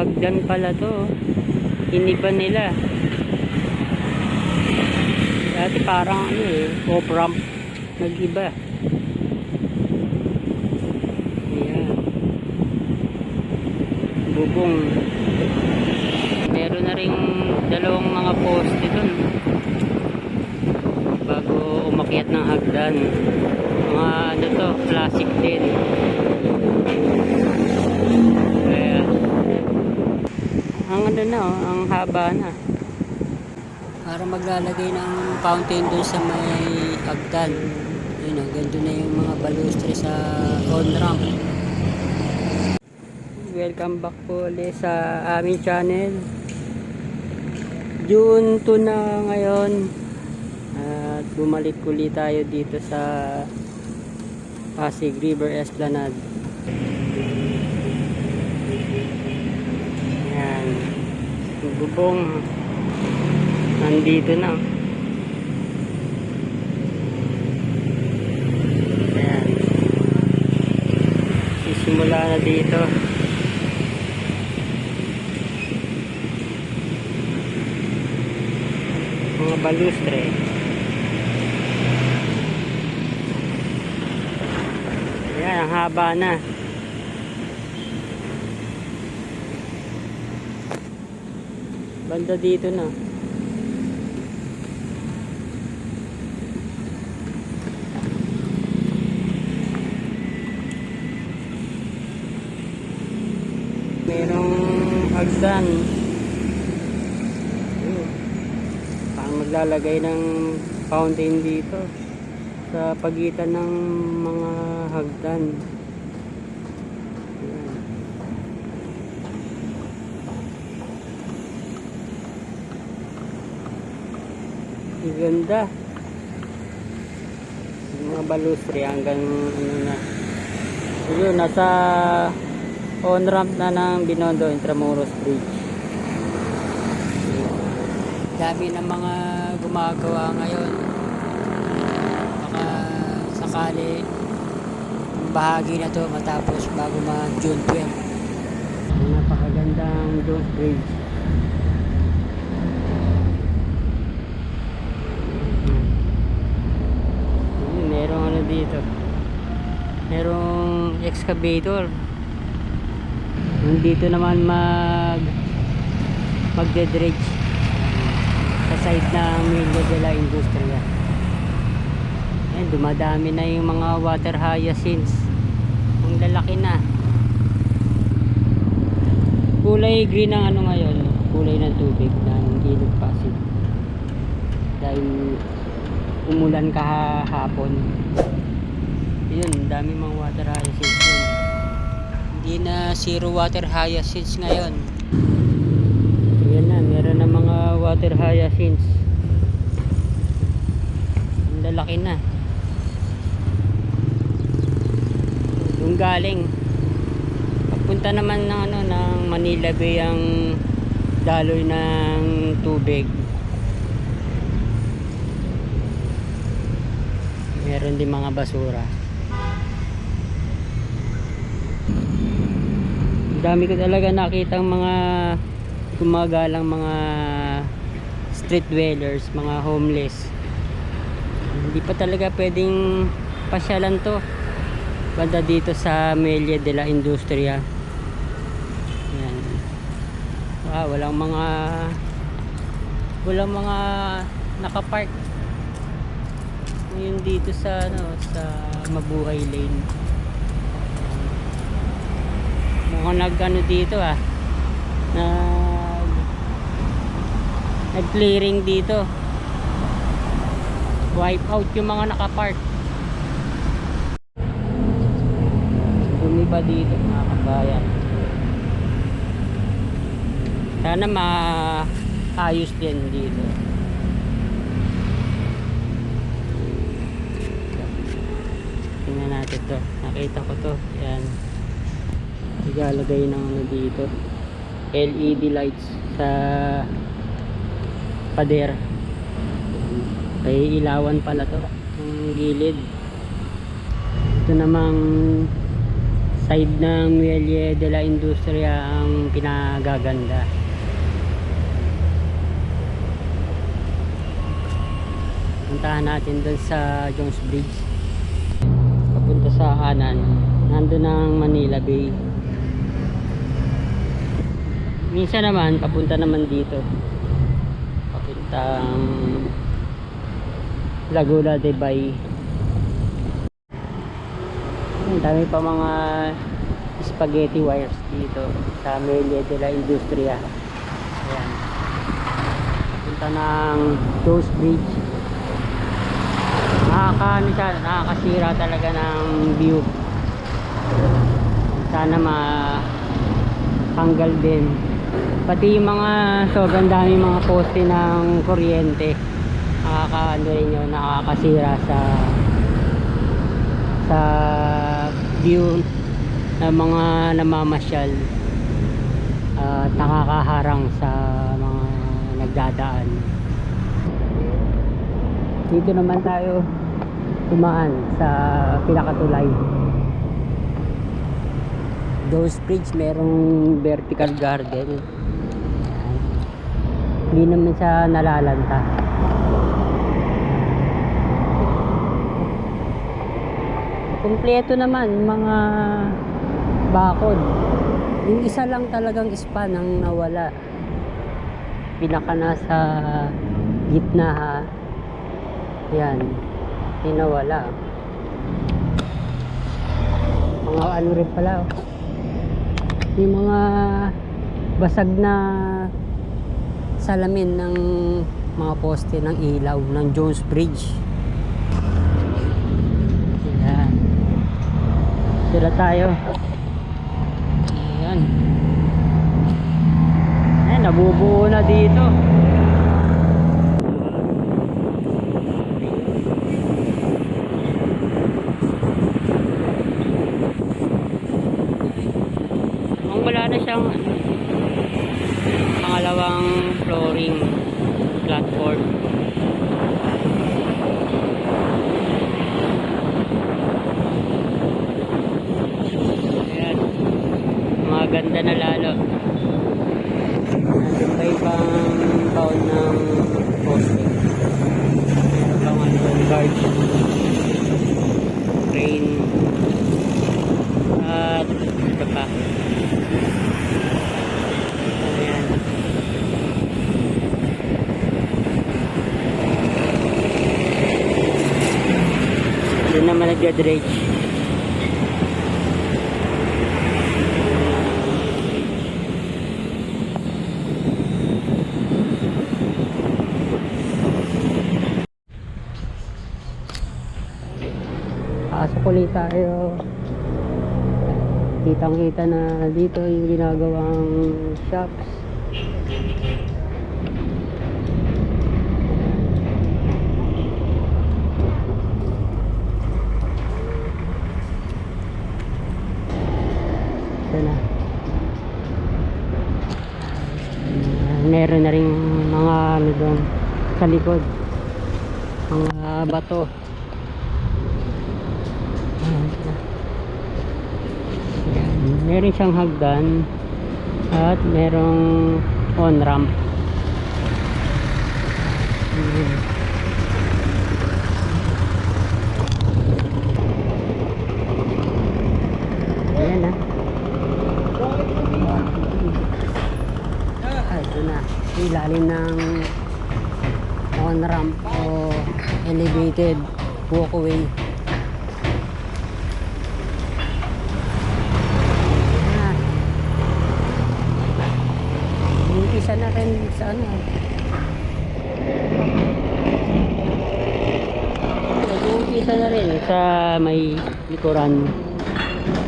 Hagdan pala to. Iniba nila. Dati parang ano eh, off-ramp. Nag-iba. Ayan. Bubong. Meron na ring dalawang mga poste dun. Bago umakyat ng hagdan. Mga ano to, classic din. Kaya, ang ano na, oh, ang haba na. Para maglalagay ng fountain doon sa may hagdan. Yun o, ganito na yung mga balustre sa on-ramp. Welcome back po ulit sa aming channel. June 2 na ngayon. At bumalik ulit tayo dito sa Pasig River Esplanade. Bubong. Nandito na. Ayan. Sisimula na dito. Mga balustre. Ayan, ang haba na. Banda dito na. Merong hagdan. Parang maglalagay ng fountain dito sa pagitan ng mga hagdan. Ang ganda. Yung mga balustre hanggang ano na. Yun, nasa on ramp na ng Binondo Intramuros Bridge. Dami ng mga gumagawa ngayon. Baka sakali bahagi na to matapos bago ma June 12. Napakagandang Jones Bridge. Ayun, merong ano dito. Merong excavator. Nandito naman mag magde-dredge sa side ng Milla de la Industria. Ayan, dumadami na yung mga water hyacinths. Ang lalaki na. Kulay green ang ano ngayon, kulay ng tubig ng ilog Pasig. Dahil umulan kahapon. Yun, dami mga water hyacinths. Hindi na zero water hyacinths ngayon. Yan na, meron na mga water hyacinths. Ang lalaki na. Yung galing. Papunta naman ng ano ng Manila Bay ang daloy ng tubig. Meron din mga basura. Dami ko talaga nakita mga gumagalang mga street dwellers, mga homeless. Hindi pa talaga pwedeng pasyalan to. Banda dito sa Melia de la Industria. Yan. Ah, walang mga walang mga nakapark. Ngayon dito sa ano sa Mabuhay Lane. Mukhang nag dito ah. Nag nag clearing dito. Wipe out yung mga nakapark. Lumiba dito mga kabayan. Sana maayos din dito. Tingnan natin to. Nakita ko to. Yan. Igalagay ng ano dito. LED lights sa pader. May ilawan pala to. Ang gilid. Ito namang side ng Muelle de la Industria ang pinagaganda. Puntahan natin dun sa Jones Bridge. Papunta sa kanan. Nandun ang Manila Bay. Minsan naman, papunta naman dito. Papuntang Laguna de Bay. Ang dami pa mga spaghetti wires dito sa Melia de la Industria. Ayan. Punta ng Jones Bridge. Nakaka, siya, nakakasira talaga ng view. Sana ma tanggal din. Pati yung mga sobrang dami mga poste ng kuryente. Nakakaano rin yun, nakakasira sa sa view ng mga namamasyal at nakakaharang sa mga nagdadaan dito naman tayo tumaan sa pinakatulay Dose Bridge merong vertical garden. Hindi naman siya nalalanta. Kumpleto naman mga bakod. Yung isa lang talagang span ang nawala. Pinaka nasa gitna ha? Yan. Tinawala mga ano rin pala oh. yung mga basag na salamin ng mga poste ng ilaw ng Jones Bridge. Yan sila tayo. Ayan. Ayan nabubuo na dito Ang wala na siyang ano, pangalawang flooring platform. Ayan. Mga ganda na lalo. Nandun pa ibang baon ng poste. Meron pang ano guard. Crane. At iba pa. Ayan. Doon naman nagja-dredge. Ulit tayo. Kitang kita na dito yung ginagawang shops. Ito. Ah, meron na rin mga ano doon sa likod. Mga bato. Ayan na. Ayan. Meron siyang hagdan at merong on ramp. Na. Ilalim ng on ramp o elevated walkway. Ah. Umpisa na rin sa ano. Nag-uumpisa na rin sa may likuran.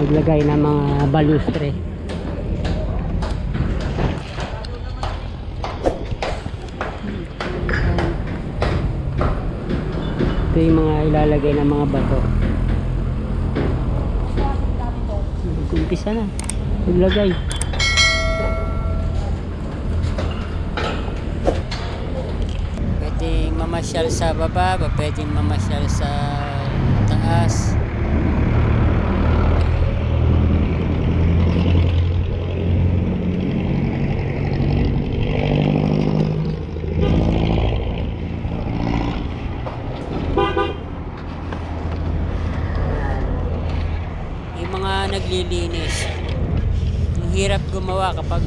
Naglagay ng mga balustre. Ito yung mga ilalagay ng mga bato. Umpisa na. Naglagay. mamasyal sa baba, ba pwedeng mamasyal sa taas. Yung mga naglilinis, ang hirap gumawa kapag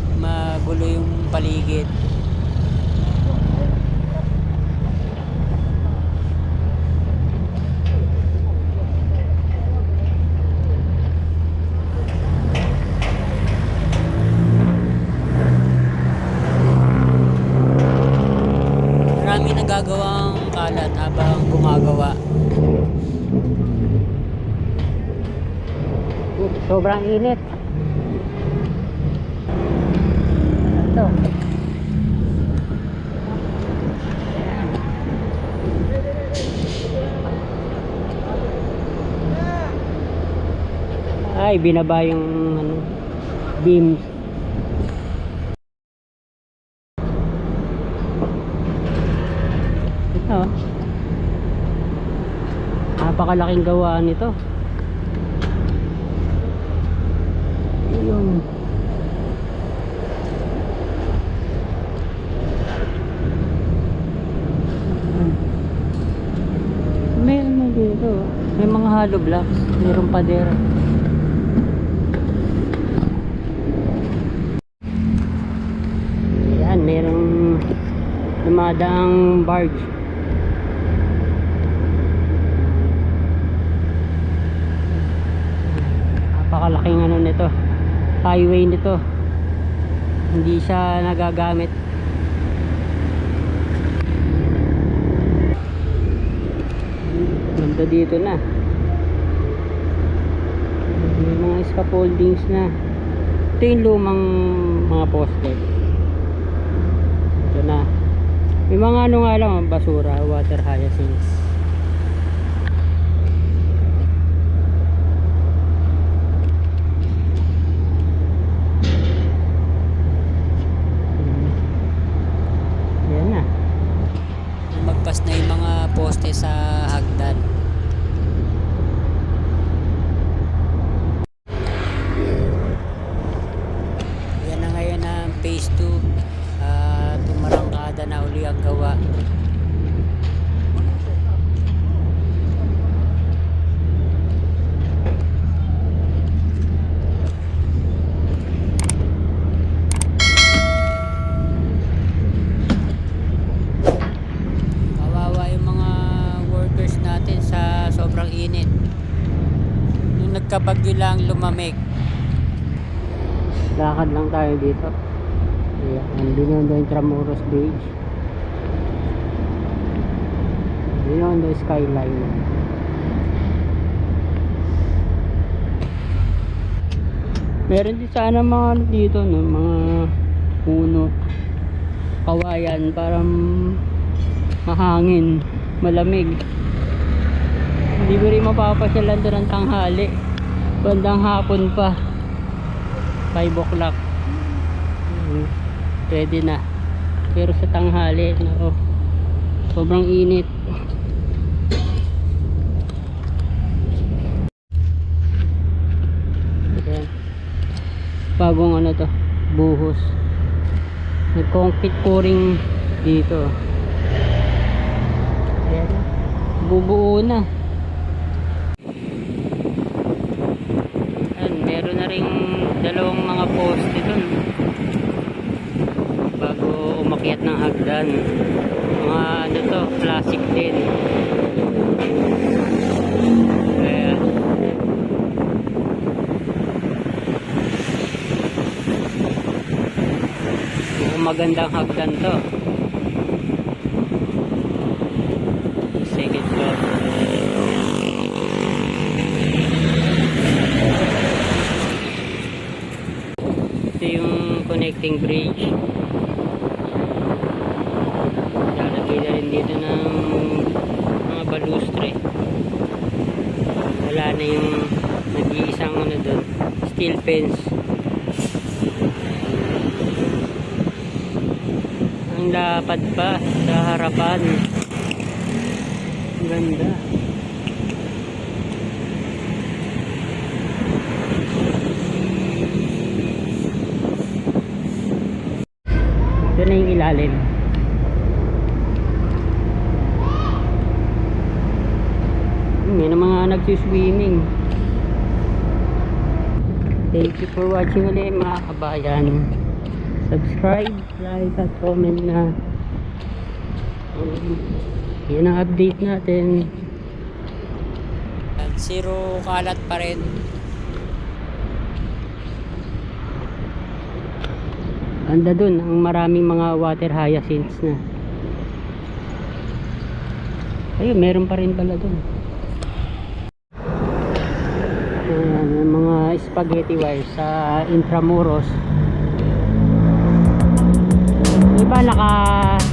Sobrang init. Ito. Ay, binaba yung ano, beams. Ito. Napakalaking gawaan nito. Ayun. May ano dito. May mga hollow blocks. Mayroong padera. Yan, mayroong lumadaang barge. Napakalaking ano nito. Highway nito. Hindi siya nagagamit. Ganda dito na. May mga scaffoldings na. Ito yung lumang mga poste. Ito na. May mga ano nga lang, basura, water hyacinths. Yan na. Magpas na yung mga poste sa hagdan. Yan na ngayon ang phase 2. Uh, tumarangkada na uli ang gawa. Nagkabagyo lang lumamig. Lakad lang tayo dito. Ayan, andun yung Intramuros Bridge. Yun yung skyline. Meron din sana mga ano dito, no? mga puno, kawayan, para mahangin, malamig. Hindi mo rin mapapasyalan doon ng tanghali. Bandang hapon pa. 5 o'clock. Mm, Pwede na. Pero sa tanghali, nako, sobrang init. Ayan. Bagong ano to, buhos. May concrete pouring dito. Ayan. Bubuo na. Ayan, meron na ring dalawang mga poste dun. Umakyat ng hagdan. Mga ano to, plastic din. Magandang hagdan to. Second floor. Ito yung connecting bridge. Lalagay na rin dito ng mga balustre. Wala na yung nag-iisang ano doon, steel fence. Ang lapad pa sa harapan. Ang ganda. Ito na yung ilalim. May na mga nagsiswimming. Thank you for watching ulit mga kabayan. Subscribe, like, at comment na. Um, yan ang update natin. Zero kalat pa rin. Anda dun, ang maraming mga water hyacinths na. Ayun, meron pa rin pala dun. Spaghetti wires sa Intramuros. Iba naka.